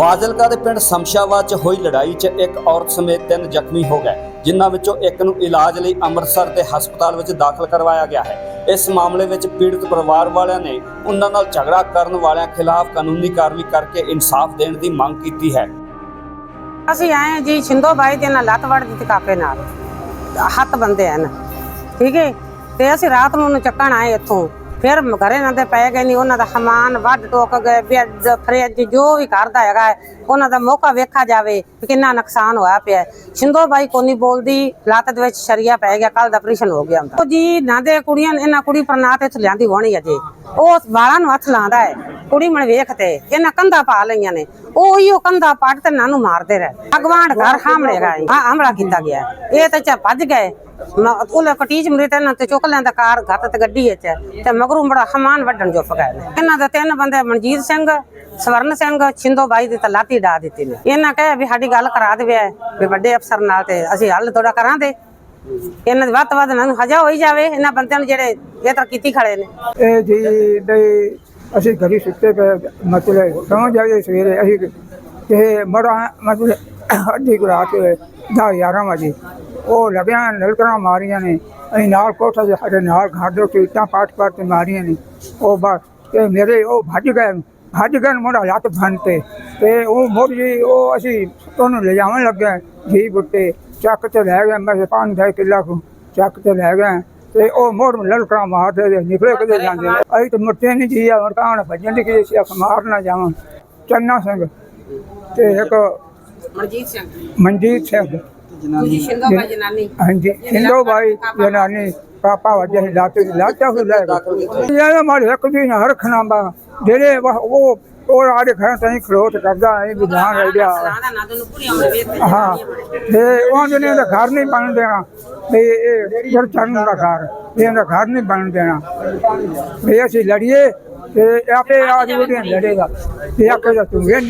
ਫਾਜ਼ਿਲਕਾ ਦੇ ਪਿੰਡ ਸਮਸ਼ਾਬਾਦ 'ਚ ਹੋਈ ਲੜਾਈ 'ਚ ਇੱਕ ਔਰਤ ਸਮੇਤ ਤਿੰਨ ਜ਼ਖਮੀ ਹੋ ਗਏ, ਜਿਨ੍ਹਾਂ ਵਿੱਚੋਂ ਇੱਕ ਨੂੰ ਇਲਾਜ ਲਈ ਅੰਮ੍ਰਿਤਸਰ ਦੇ ਹਸਪਤਾਲ ਵਿੱਚ ਦਾਖਲ ਕਰਵਾਇਆ ਗਿਆ ਹੈ। ਇਸ ਮਾਮਲੇ ਵਿੱਚ ਪੀੜਤ ਪਰਿਵਾਰ ਵਾਲਿਆਂ ਨੇ ਉਹਨਾਂ ਨਾਲ ਝਗੜਾ ਕਰਨ ਵਾਲਿਆਂ ਖਿਲਾਫ ਕਾਨੂੰਨੀ ਕਾਰਵਾਈ ਕਰਕੇ ਇਨਸਾਫ ਦੇਣ ਦੀ ਮੰਗ ਕੀਤੀ ਹੈ। ਅਸੀਂ ਆਏ ਜੀ, ਛਿੰਦੋ ਬਾਈ ਦੇ ਨਾਲ ਲੱਤ ਵੜ ਦਿੱਤੀ ਕਾਪੇ ਨਾਲ। ਹੱਥ ਬੰਦੇ ਹਨ ਠੀਕ ਹੈ ਤੇ ਅਸੀਂ ਰਾਤ ਨੂੰ ਚੱਕਣ ਆਏ ਇੱਥੋਂ। ਫਿਰ ਘਰੇ ਨਾ ਤੇ ਪੈ ਗਏ ਨਹੀਂ ਉਹਨਾਂ ਦਾ ਸਮਾਨ ਵੱਢ ਟੋਕ ਗਏ ਬੈੱਡ ਫਰਿੱਜ ਜੋ ਵੀ ਕਰਦਾ ਹੈਗਾ ਉਹਨਾਂ ਦਾ ਮੌਕਾ ਵੇਖਾ ਜਾਵੇ ਵੀ ਕਿੰਨਾ ਨੁਕਸਾਨ ਹੋਇਆ ਪਿਆ ਹੈ। ਛਿੰਦੋ ਬਾਈ ਕੋਨੀ ਬੋਲਦੀ, ਲੱਤ ਦੇ ਵਿੱਚ ਸ਼ਰੀਆ ਪੈ ਗਿਆ ਕੱਲ ਦਾ ਆਪਰੇਸ਼ਨ ਹੋ ਗਿਆ ਹੁੰਦਾ। ਜੀ ਨਾ ਦੇ ਕੁੜੀਆਂ, ਇਹਨਾਂ ਕੁੜੀ ਪ੍ਰਨਾਤ ਇੱਥੇ ਲਿਆਂਦੀ ਹੋਣੀ ਅਜੇ। ਉਹ ਵਾਲਾਂ ਨੂੰ ਹੱਥ ਲਾਉਂਦਾ ਹੈ। ਕੁੜੀ ਮਣ ਵੇਖ ਤੇ ਇਹਨਾਂ ਕੰਧਾ ਪਾ ਲਈਆਂ ਨੇ, ਉਹ ਹੀ ਉਹ ਕੰਧਾ ਪੱਟ ਤੇ ਨਾਨੂੰ ਮਾਰਦੇ ਰਹੇ। ਅਗਵਾਂਡ ਘਰ ਸਾਹਮਣੇ ਗਏ ਹਾਂ ਹਮਲਾ ਕੀਤਾ ਗਿਆ ਇਹ ਤਾਂ ਚਾ ਭੱਜ ਗਏ। ਮ- ਕਟੀਜ ਮਰੇ ਇਹਨਾਂ ਤੇ ਚੁੱਕ ਲੈਂਦਾ ਕਾਰ ਘੱਟ ਤੇ ਗੱਡੀ ਵਿੱਚ ਤੇ ਮਗਰੋਂ ਬੜਾ ਹਮਾਨ ਵੱਢਣ ਜੁੱਫ ਗਏ ਨੇ। ਇਹਨਾਂ ਦੇ ਤਿੰਨ ਬੰਦੇ ਮਨਜੀਤ ਸਿੰਘ, ਸਵਰਨ ਸਿੰਘ, ਛਿੰਦੋ ਬਾਈ ਦੀ ਤਾਂ ਲਾਤੀ ਡਾ ਦਿੱਤੀ ਨੇ। ਇਹਨਾਂ ਕਹੇ ਵੀ ਸਾਡੀ ਗੱਲ ਕਰਾ ਦੇਵੇ ਵੀ ਵੱਡੇ ਅਫਸਰ ਨਾਲ ਤੇ ਅਸੀਂ ਹੱਲ ਥੋੜਾ ਕਰਾਂਦੇ ਇਹਨਾਂ ਦੇ ਵੱਧ ਤੋਂ ਵੱਧ ਇਹਨਾਂ ਨੂੰ ਹਜਾ ਹੋਈ ਜਾਵੇ। ਇਹਨਾਂ ਬੰਦਿਆਂ ਨੂੰ ਜਿਹੜੇ ਇਹ ਤਾਂ ਕੀਤੀ ਖੜੇ ਨੇ। ਇਹ ਜੀ ਦੇ ਅਸੀਂ ਘਰੀ ਸੁੱਤੇ ਪਏ ਮਤਲਬ ਸੌਂ ਜਾਈਏ ਸਵੇਰੇ, ਅਸੀਂ ਤੇ ਮੜਾ ਮਤਲਬ ਅੱਧੀ ਕੁ ਰਾਤ ਦਾ 11 ਵਜੇ। ਉਹ ਲੱਗਿਆ ਨਲਕਰਾਂ ਮਾਰੀਆਂ ਨੇ, ਅਸੀਂ ਨਾਲ ਕੋਠਾ ਦੇ ਸਾਡੇ ਨਾਲ ਘਰ ਦੇ ਉੱਤੇ ਇੱਟਾਂ ਪਾਟ ਪਾਟ ਕੇ ਮਾਰੀਆਂ ਨੇ। ਉਹ ਬਸ, ਤੇ ਮੇਰੇ ਉਹ ਭੱਜ ਗਏ ਭੱਜ ਗਏ ਮੋੜਾ ਲੱਤ ਭੰਨ ਤੇ। ਤੇ ਉਹ ਮੁੜ ਜੀ, ਉਹ ਅਸੀਂ ਉਹਨੂੰ ਲਿਜਾਉਣ ਜਾਵਣ ਲੱਗੇ ਜੀ ਬੁੱਟੇ ਚੱਕ ਤੇ ਲੈ ਗਏ, ਮੈਂ ਪੰਜ ਦਾ ਕਿੱਲਾ ਕੁ ਚੱਕ ਤੇ ਲੈ ਗਏ। ਤੇ ਉਹ ਮੋੜ ਲਲਕੜਾ ਮਾਰਦੇ ਤੇ ਨਿਕਲੇ ਕਦੇ ਜਾਂਦੇ। ਅਸੀਂ ਤਾਂ ਮੁੱਟੇ ਨਹੀਂ ਜੀ ਆ ਕਾਣ ਭੱਜਣ ਦੀ ਕਿ ਅਸੀਂ ਅੱਖ ਮਾਰ ਨਾ ਜਾਵਾਂ। ਚੰਨਾ ਸਿੰਘ ਤੇ ਇੱਕ ਮਨਜੀਤ ਸਿੰਘ। ਮਨਜੀਤ ਸਿੰਘ। ਬਾਈ ਜਨਾਨੀ। ਹਾਂਜੀ ਜਨਾਨੀ ਪਾਪਾ ਵਜੇ ਲਾਤੇ ਲਾਤਾ ਹੋ ਲੈ ਇਹ ਮਾਰੇ ਇੱਕ ਦਿਨ ਹਰ ਖਨਾਂਬਾ ਜਿਹੜੇ ਉਹ ਉਹ ਆੜੇ ਘਰਾਂ ਤਾਈਂ ਖਲੋਤ ਕਰਦਾ ਹੈ ਵਿਧਾਨ ਨਾ ਵੇਖ ਹਾਂ ਤੇ ਉਹ ਜਿਹਨੇ ਦਾ ਘਰ ਨਹੀਂ ਬਣ ਦੇਣਾ ਵੀ ਇਹ ਜਰ ਚਰਨ ਦਾ ਘਰ ਇਹਦਾ ਘਰ ਨਹੀਂ ਬਣ ਦੇਣਾ। ਵੀ ਅਸੀਂ ਲੜੀਏ ਤੇ ਆਪੇ ਆਜ ਉਹਦੇ ਲੜੇਗਾ। ਤੇ ਆਪੇ ਦਾ ਤੂੰ ਵੇਖ